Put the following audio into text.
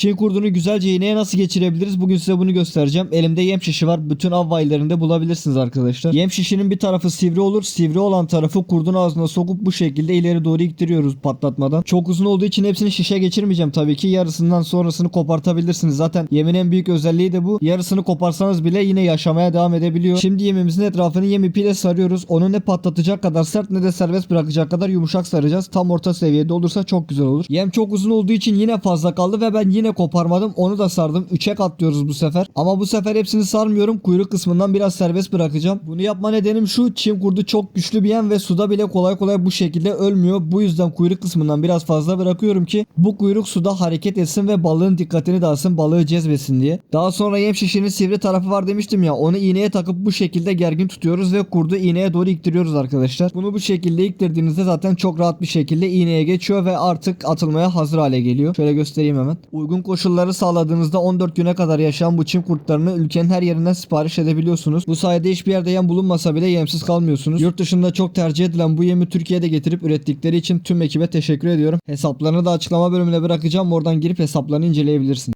Çin kurdunu güzelce iğneye nasıl geçirebiliriz? Bugün size bunu göstereceğim. Elimde yem şişi var. Bütün av vaylarında bulabilirsiniz arkadaşlar. Yem şişinin bir tarafı sivri olur. Sivri olan tarafı kurdun ağzına sokup bu şekilde ileri doğru ittiriyoruz patlatmadan. Çok uzun olduğu için hepsini şişe geçirmeyeceğim tabii ki. Yarısından sonrasını kopartabilirsiniz. Zaten yemin en büyük özelliği de bu. Yarısını koparsanız bile yine yaşamaya devam edebiliyor. Şimdi yemimizin etrafını yem ipiyle sarıyoruz. Onu ne patlatacak kadar sert ne de serbest bırakacak kadar yumuşak saracağız. Tam orta seviyede olursa çok güzel olur. Yem çok uzun olduğu için yine fazla kaldı ve ben yine koparmadım. Onu da sardım. 3'e katlıyoruz bu sefer. Ama bu sefer hepsini sarmıyorum. Kuyruk kısmından biraz serbest bırakacağım. Bunu yapma nedenim şu. Çin kurdu çok güçlü bir yem ve suda bile kolay kolay bu şekilde ölmüyor. Bu yüzden kuyruk kısmından biraz fazla bırakıyorum ki bu kuyruk suda hareket etsin ve balığın dikkatini dağılsın. Balığı cezbesin diye. Daha sonra yem şişinin sivri tarafı var demiştim ya. Onu iğneye takıp bu şekilde gergin tutuyoruz ve kurdu iğneye doğru iktiriyoruz arkadaşlar. Bunu bu şekilde iktirdiğinizde zaten çok rahat bir şekilde iğneye geçiyor ve artık atılmaya hazır hale geliyor. Şöyle göstereyim hemen. Uygun koşulları sağladığınızda 14 güne kadar yaşayan bu çim kurtlarını ülkenin her yerinden sipariş edebiliyorsunuz. Bu sayede hiçbir yerde yem bulunmasa bile yemsiz kalmıyorsunuz. Yurt dışında çok tercih edilen bu yemi Türkiye'de getirip ürettikleri için tüm ekibe teşekkür ediyorum. Hesaplarını da açıklama bölümüne bırakacağım. Oradan girip hesaplarını inceleyebilirsiniz.